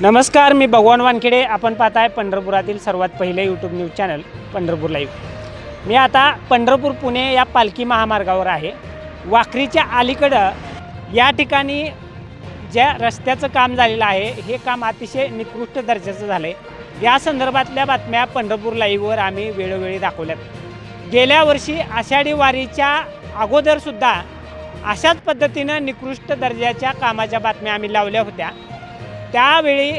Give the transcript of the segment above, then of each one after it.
नमस्कार मी भगवान वानखेडे. आपण पाहताय पंढरपुरातील सर्वात पहिले YouTube news channel Pandharpur live मी आता पंढरपूर पुणे या पालखी महामार्गावर आहे. वाखरीच्या अलीकडं या ठिकाणी ज्या रस्त्याचं काम झालेलं आहे हे काम अतिशय निकृष्ट दर्जाचं झालं आहे या संदर्भातल्या बातम्या पंढरपूर लाईव्हवर आम्ही वेळोवेळी दाखवल्यात. गेल्या वर्षी आषाढी वारीच्या अगोदरसुद्धा अशाच पद्धतीनं निकृष्ट दर्जाच्या कामाच्या बातम्या आम्ही लावल्या होत्या. त्यावेळी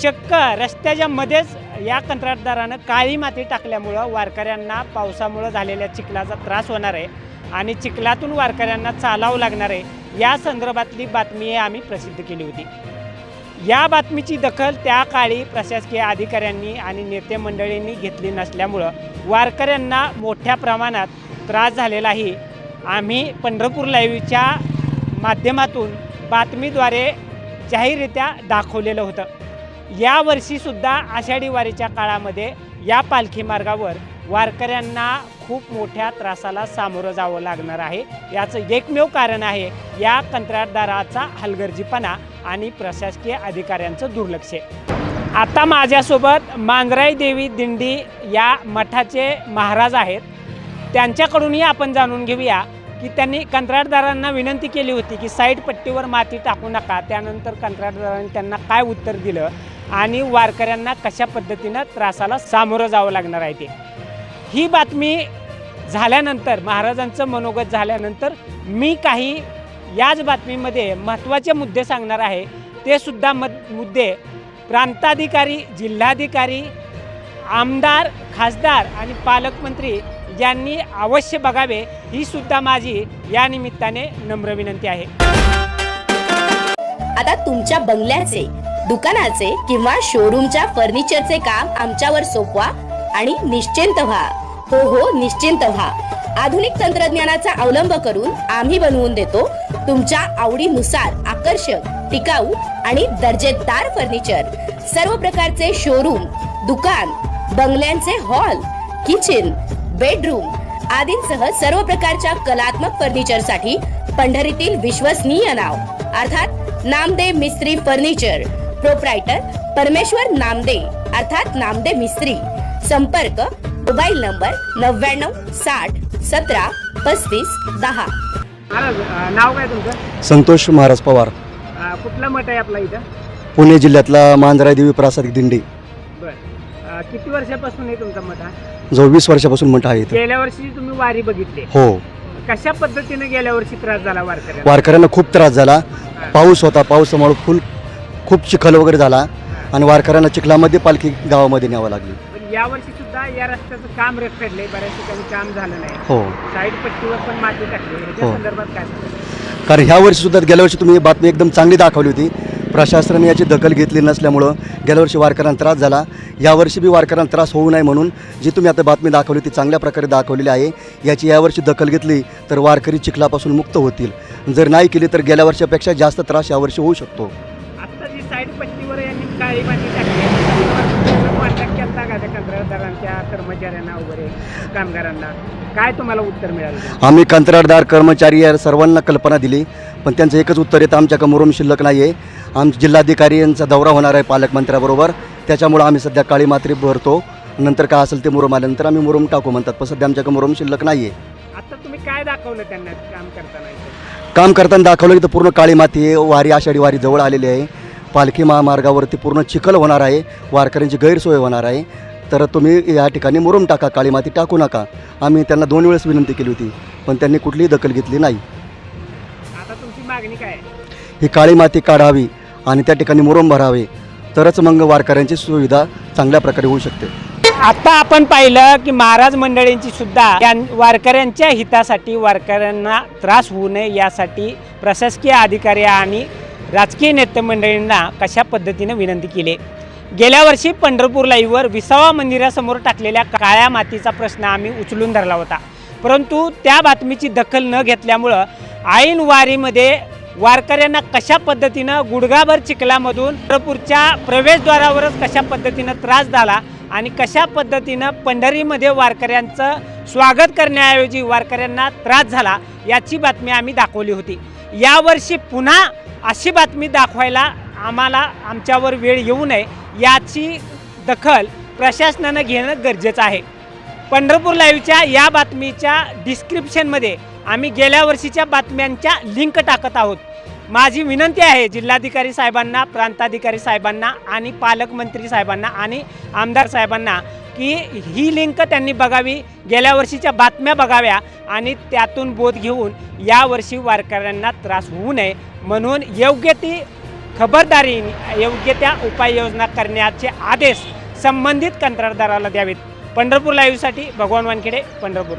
चक्क रस्त्याच्या मध्येच या कंत्राटदारानं काळी माती टाकल्यामुळं वारकऱ्यांना पावसामुळं झालेल्या चिखलाचा त्रास होणार आहे आणि चिखलातून वारकऱ्यांना चालावं लागणार आहे. या संदर्भातली बातमी आम्ही प्रसिद्ध केली होती. या बातमीची दखल त्या काळी प्रशासकीय अधिकाऱ्यांनी आणि नेते मंडळींनी घेतली नसल्यामुळं वारकऱ्यांना मोठ्या प्रमाणात त्रास झालेलाही आम्ही पंढरपूर लाईव्हच्या माध्यमातून बातमीद्वारे जाहीररित्या दाखवलेलं होतं. यावर्षीसुद्धा आषाढी वारीच्या काळामध्ये या पालखी मार्गावर वारकऱ्यांना खूप मोठ्या त्रासाला सामोरं जावं लागणार आहे. याचं एकमेव कारण आहे या कंत्राटदाराचा हलगर्जीपणा आणि प्रशासकीय अधिकाऱ्यांचं दुर्लक्ष. आता माझ्यासोबत मांजराई देवी दिंडी या मठाचे महाराज आहेत. त्यांच्याकडूनही आपण जाणून घेऊया की त्यांनी कंत्राटदारांना विनंती केली होती की साईड पट्टीवर माती टाकू नका. त्यानंतर कंत्राटदारांनी त्यांना काय उत्तर दिलं आणि वारकऱ्यांना कशा पद्धतीनं त्रासाला सामोरं जावं लागणार आहे ते. ही बातमी झाल्यानंतर महाराजांचं मनोगत झाल्यानंतर मी काही याच बातमीमध्ये महत्त्वाचे मुद्दे सांगणार आहे. ते सुद्धा मद मुद्दे प्रांताधिकारी जिल्हाधिकारी आमदार खासदार आणि पालकमंत्री यांनी अवश्य बघावे ही सुद्धा माझी या निमित्ताने नम्र विनंती आहे. आता तुमच्या बंगल्याचे दुकानाचे किंवा शोरूमच्या फर्निचरचे काम आमच्यावर सोपवा आणि निश्चिंत व्हा. हो हो निश्चिंत व्हा. आधुनिक तंत्रज्ञानाचा अवलंब करून आम्ही बनवून देतो तुमच्या आवडीनुसार आकर्षक टिकाऊ आणि दर्जेदार फर्निचर सर्व प्रकारचे शोरूम दुकान बंगल्यांचे हॉल किचन बेडरूम आदींसह सर्व प्रकारच्या कलात्मक फर्निचरसाठी पंढरीतील विश्वसनीय नाव. अर्थात नामदे मिस्त्री फर्निचर प्रोप्रायटर परमेश्वर नामदे अर्थात नामदे मिस्त्री. संपर्क मोबाईल नंबर नव्याण्णव साठ सतरा पस्तीस दहा. महाराज नाव काय तुमचं? संतोष महाराज पवार. कुठला मठ आहे आपला इथं? पुणे जिल्ह्यातला मांजरा देवी प्रासादिक दिंडी. किती वर्षापासून आहे तुमचा मठ हा? जो वीस वर्षापासून म्हणता आहे इथं. गेल्या वर्षी तुम्ही वारी बघितली. हो. कशा पद्धतीने गेल्या वर्षी त्रास झाला वारकऱ्यांना? वारकऱ्यांना खूप त्रास झाला. पाऊस होता पावसामुळे फुल खूप चिखल वगैरे झाला. आणि वारकऱ्यांना चिखलामध्ये पालखी गावामध्ये न्यावं लागली. पण यावर्षी सुद्धा या रस्त्याचं काम रखडलंय. बऱ्याच ठिकाणी काम झालं नाही. हो. साईड पट्टीवर पण माती टाकली. हो. संदर्भात काय सांगाल? कारण ह्या वर्षी सुद्धा गेल्या वर्षी तुम्ही बातमी एकदम चांगली दाखवली होती. प्रशासनाने याची दखल घेतली नसल्यामुळं गेल्या वर्षी वारकऱ्यांना त्रास झाला. यावर्षी बी वारकऱ्यांना त्रास होऊ नये म्हणून जी तुम्ही आता बातमी दाखवली ती चांगल्या प्रकारे दाखवलेली आहे. याची यावर्षी दखल घेतली तर वारकरी चिखलापासून मुक्त होतील. जर नाही केली तर गेल्या वर्षापेक्षा जास्त त्रास यावर्षी होऊ शकतो. कर्मचाऱ्यांना वगैरे कामगारांना. काय तुम्हाला उत्तर मिळालं? आम्ही कंत्राटदार कर्मचारी या सर्वांना कल्पना दिली. पण त्यांचं एकच उत्तर येतं आमच्या मुरुम शिल्लक नाही आहे आम जिल्हाधिकारी यांचा दौरा होणार आहे पालकमंत्र्याबरोबर. त्याच्यामुळं आम्ही सध्या काळी मात्री भरतो. नंतर काय असेल ते मुरुम आल्यानंतर आम्ही मुरुम टाकू म्हणतात पण सध्या आमच्याकडे मुरुम शिल्लक नाही आहे आता तुम्ही काय दाखवलं त्यांना काम करताना इथं? काम करताना दाखवलं की तर पूर्ण काळी माती आहे वारी आषाढी वारी जवळ आलेली आहे. पालखी महामार्गावरती पूर्ण चिखल होणार आहे वारकऱ्यांची गैरसोय होणार आहे. तर तुम्ही या ठिकाणी मुरुम टाका काळी माती टाकू नका. आम्ही त्यांना दोन वेळेस विनंती केली होती पण त्यांनी कुठलीही दखल घेतली नाही. मागणी काय आहे? ही काळी माती काढावी आणि त्या ठिकाणी मुरुम भरावे. तरच मग वारकऱ्यांची सुविधा चांगल्या प्रकारे होऊ शकते. आता आपण पाहिलं की महाराज मंडळींची सुद्धा या वारकऱ्यांच्या हितासाठी वारकऱ्यांना त्रास होऊ नये यासाठी प्रशासकीय अधिकारी आणि राजकीय नेते मंडळींना कशा पद्धतीने विनंती केली? गेल्या वर्षी पंढरपूर लाईव्हवर विसावा मंदिरासमोर टाकलेल्या काळ्या मातीचा प्रश्न आम्ही उचलून धरला होता. परंतु त्या बातमीची दखल न घेतल्यामुळं ऐन वारीमध्ये वारकऱ्यांना कशा पद्धतीनं गुडघाभर चिखलामधून पंढरपूरच्या प्रवेशद्वारावरच कशा पद्धतीनं त्रास झाला आणि कशा पद्धतीनं पंढरीमध्ये वारकऱ्यांचं स्वागत करण्याऐवजी वारकऱ्यांना त्रास झाला याची बातमी आम्ही दाखवली होती. यावर्षी पुन्हा अशी बातमी दाखवायला आम्हाला आमच्यावर वेळ येऊ नये याची दखल प्रशासनानं घेणं गरजेचं आहे. पंढरपूर लाईव्हच्या या बातमीच्या डिस्क्रिप्शनमध्ये आम्ही गेल्या वर्षीच्या बातम्यांच्या लिंक टाकत आहोत. माझी विनंती आहे जिल्हाधिकारी साहेबांना प्रांताधिकारी साहेबांना आणि पालकमंत्री साहेबांना आणि आमदार साहेबांना की ही लिंक त्यांनी बघावी गेल्या वर्षीच्या बातम्या बघाव्या आणि त्यातून बोध घेऊन यावर्षी वारकऱ्यांना त्रास होऊ नये म्हणून योग्य ती खबरदारी योग्य त्या उपाययोजना करण्याचे आदेश संबंधित कंत्राटदाराला द्यावेत. पंढरपूर लाईव्हसाठी भगवान वानखेडे पंढरपूर.